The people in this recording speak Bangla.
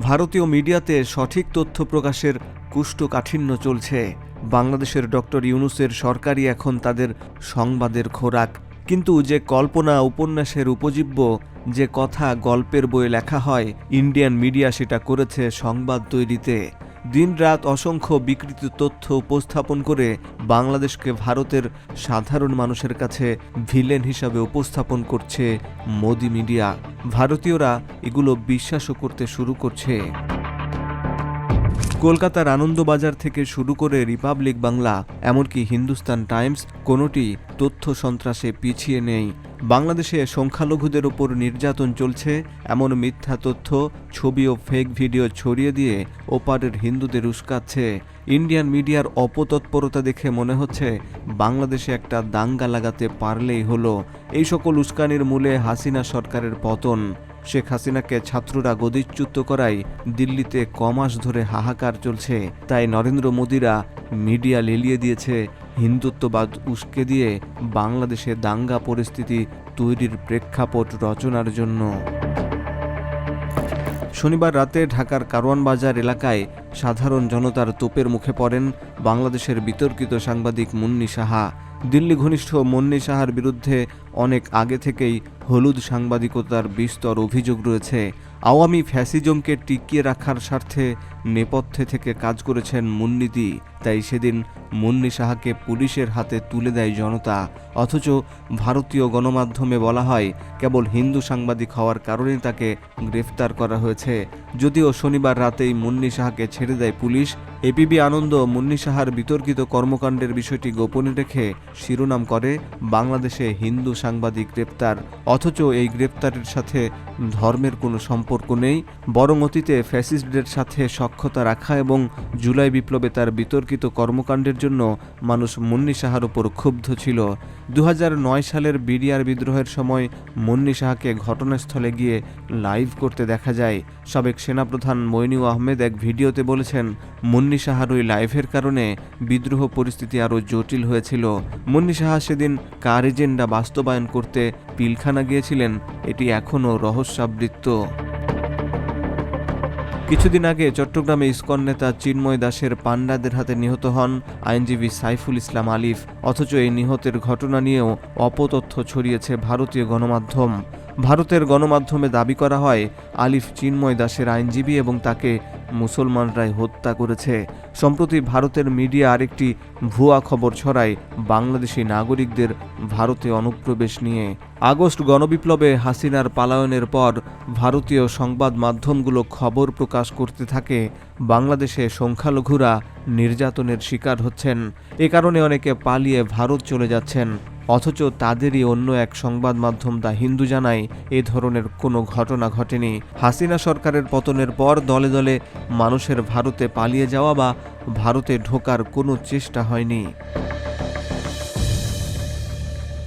ভারতীয় মিডিয়াতে সঠিক তথ্য প্রকাশের কুষ্ঠকাঠিন্য চলছে। বাংলাদেশের ডক্টর ইউনুসের সরকারই এখন তাদের সংবাদের খোরাক। কিন্তু যে কল্পনা, উপন্যাসের উপজীব্য, যে কথা গল্পের বইয়ে লেখা হয়, ইন্ডিয়ান মিডিয়া সেটা করেছে সংবাদ তৈরিতে। দিনরাত অসংখ্য বিকৃত তথ্য উপস্থাপন করে বাংলাদেশকে ভারতের সাধারণ মানুষের কাছে ভিলেন হিসাবে উপস্থাপন করছে মোদি মিডিয়া। ভারতীয়রা এগুলো বিশ্বাসও করতে শুরু করছে। কলকাতার আনন্দবাজার থেকে শুরু করে রিপাবলিক বাংলা, এমনকি হিন্দুস্তান টাইমস, কোনোটি তথ্য সন্ত্রাসে পিছিয়ে নেই। বাংলাদেশে সংখ্যালঘুদের ওপর নির্যাতন চলছে, এমন মিথ্যা তথ্য, ছবি ও ফেক ভিডিও ছড়িয়ে দিয়ে ওপারের হিন্দুদের উস্কাচ্ছে। ইন্ডিয়ান মিডিয়ার অপতৎপরতা দেখে মনে হচ্ছে, বাংলাদেশে একটা দাঙ্গা লাগাতে পারলেই হলো। এই সকল উস্কানির মূলে হাসিনা সরকারের পতন। শেখ হাসিনাকে ছাত্ররা গদিচ্যুত করায় দিল্লিতে কমাস ধরে হাহাকার চলছে। তাই নরেন্দ্র মোদীরা মিডিয়া লেলিয়ে দিয়েছে হিন্দুত্ববাদ উস্কে দিয়ে বাংলাদেশে দাঙ্গা পরিস্থিতি তৈরির প্রেক্ষাপট রচনার জন্য। শনিবার রাতে ঢাকার কারওয়ান বাজার এলাকায় সাধারণ জনতার তোপের মুখে পড়েন বাংলাদেশের বিতর্কিত সাংবাদিক মুন্নি সাহা। দিল্লি ঘনিষ্ঠ মুন্নি সাহার বিরুদ্ধে অনেক আগে থেকেই হলুদ সাংবাদিকতার বিস্তর অভিযোগ রয়েছে। আওয়ামী ফ্যাসিজমকে টিকিয়ে রাখার স্বার্থে নেপথ্যে থেকে কাজ করেছেন মুন্নিদি। তাই সেদিন মুন্নি সাহাকে পুলিশের হাতে তুলে দেয় জনতা। অথচ ভারতীয় গণমাধ্যমে বলা হয়, কেবল হিন্দু সাংবাদিক হওয়ার কারণে তাকে গ্রেফতার করা হয়েছে। যদিও শনিবার রাতেই মুন্নি সাহাকে ছেড়ে দেয় পুলিশ এপিবি আনন্দ মুন্নি সাহার বিতর্কিত কর্মকাণ্ডের বিষয়টি গোপনে রেখে শিরোনাম করে, বাংলাদেশে হিন্দু সাংবাদিক গ্রেপ্তার। অথচ এই গ্রেপ্তারের সাথে ধর্মের কোনো সম্পর্ক নেই, বরং অতীতে ফ্যাসিস্টদের সাথে সক্ষতা রাখা এবং জুলাই বিপ্লবে তার বিতর্কিত কর্মকাণ্ডের জন্য মানুষ মুন্নি সাহার উপর ক্ষুব্ধ ছিল। দু হাজার নয় সালের বিডিআর বিদ্রোহের সময় মুন্নি সাহাকে ঘটনাস্থলে গিয়ে লাইভ করতে দেখা যায়। সাবেক সেনাপ্রধান মইনু আহমেদ এক ভিডিওতে বলেছেন, মুন্নি সাহার ওই লাইভের কারণে বিদ্রোহ পরিস্থিতি আরও জটিল হয়েছিল। মুন্নি সাহা সেদিন কার এজেন্ডা বাস্তবায়ন করতে পিলখানা গিয়েছিলেন, এটি এখনও রহস্যাবৃত্ত। কিছুদিন আগে চট্টগ্রামে ইস্কন নেতা চিন্ময় দাসের পাণ্ডাদের হাতে নিহত হন আইনজীবী সাইফুল ইসলাম আলিফ, অথচ এই নিহতের ঘটনা নিয়েও অপতথ্য ছড়িয়েছে ভারতীয় গণমাধ্যম। ভারতের গণমাধ্যমে দাবি করা হয়, আলিফ চিন্ময় দাসের আইনজীবী এবং তাকে মুসলমানরাই হত্যা করেছে। সম্প্রতি ভারতের মিডিয়া আরেকটি ভুয়া খবর ছড়ায় বাংলাদেশি নাগরিকদের ভারতে অনুপ্রবেশ নিয়ে। আগস্ট গণবিপ্লবে হাসিনার পালায়নের পর ভারতীয় সংবাদ মাধ্যমগুলো খবর প্রকাশ করতে থাকে, বাংলাদেশে সংখ্যালঘুরা নির্যাতনের শিকার হচ্ছেন। এ কারণে অনেকে পালিয়ে ভারত চলে যাচ্ছেন। অথচ তাদেরই অন্য এক সংবাদ মাধ্যম দা হিন্দু জানায়, এ ধরনের কোনো ঘটনা ঘটেনি। হাসিনা সরকারের পতনের পর দলে দলে মানুষের ভারতে পালিয়ে যাওয়া বা ভারতে ঢোকার কোনো চেষ্টা হয়নি।